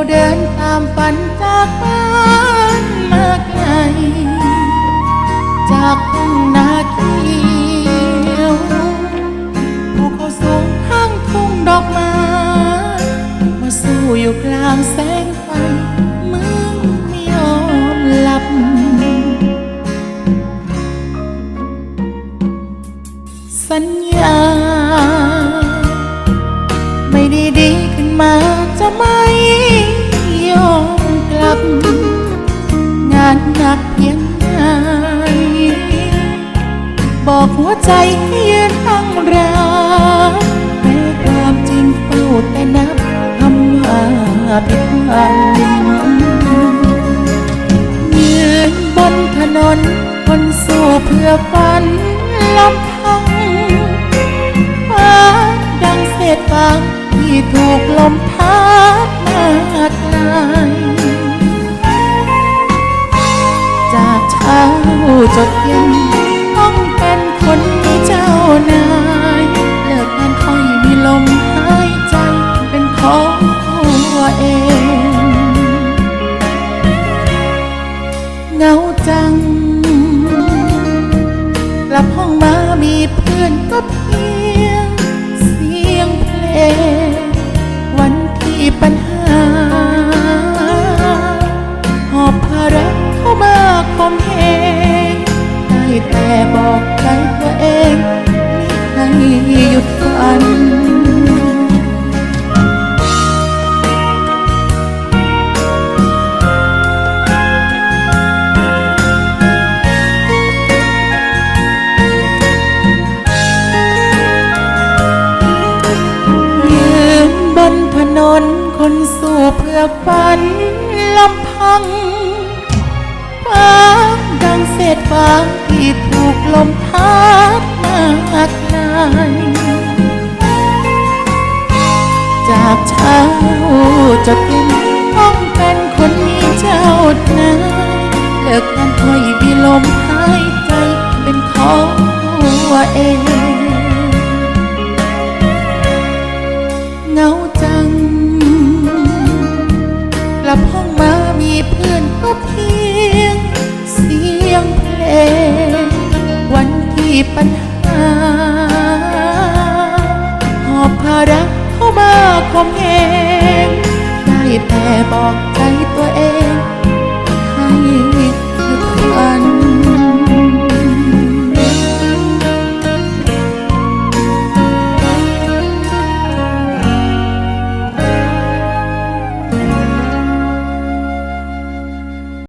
ความฝันจากบ้านมาไกล จากทุ่งนาเขียวภูเขาสูงข้างทุ่งดอกไม้มาสู้อยู่กลางแสงไฟมึงไม่ยอมหลับสัญญา ไม่ด้ดีขึ้นมาจะไม่ นักเพียงไหนบอกหัวใจให้ยืนตั้งรักแม้ความจริงเฝ้าแต่นับคำว่าผิดหวังยืนบนถนนคนสู้เพื่อฝันลำ จดเย็นต้องเป็นคนมีเจ้านายเลิกงานค่อยมีลมหายใจเป็นของตัวเอง เงาจัง กลับห้องมามีเพื่อนก็เพี ห้หยุดฝันยืนบนถนนคนสู้เพื่อฝันลำพังฟ้าดังเศษฟาที่ถูกลมพัดมาก จากเช้าจดเย็นต้องเป็นคนมีเจ้านายเลิกงานคอยมีลมหายใจเป็นของตัวเองเงาจังกลับห้องมามีเพื่อนก็เพียงเสียงเพลงวันที่ปัญหา รักเข้ามาคงเอง ได้แต่บอกใจตัวเอง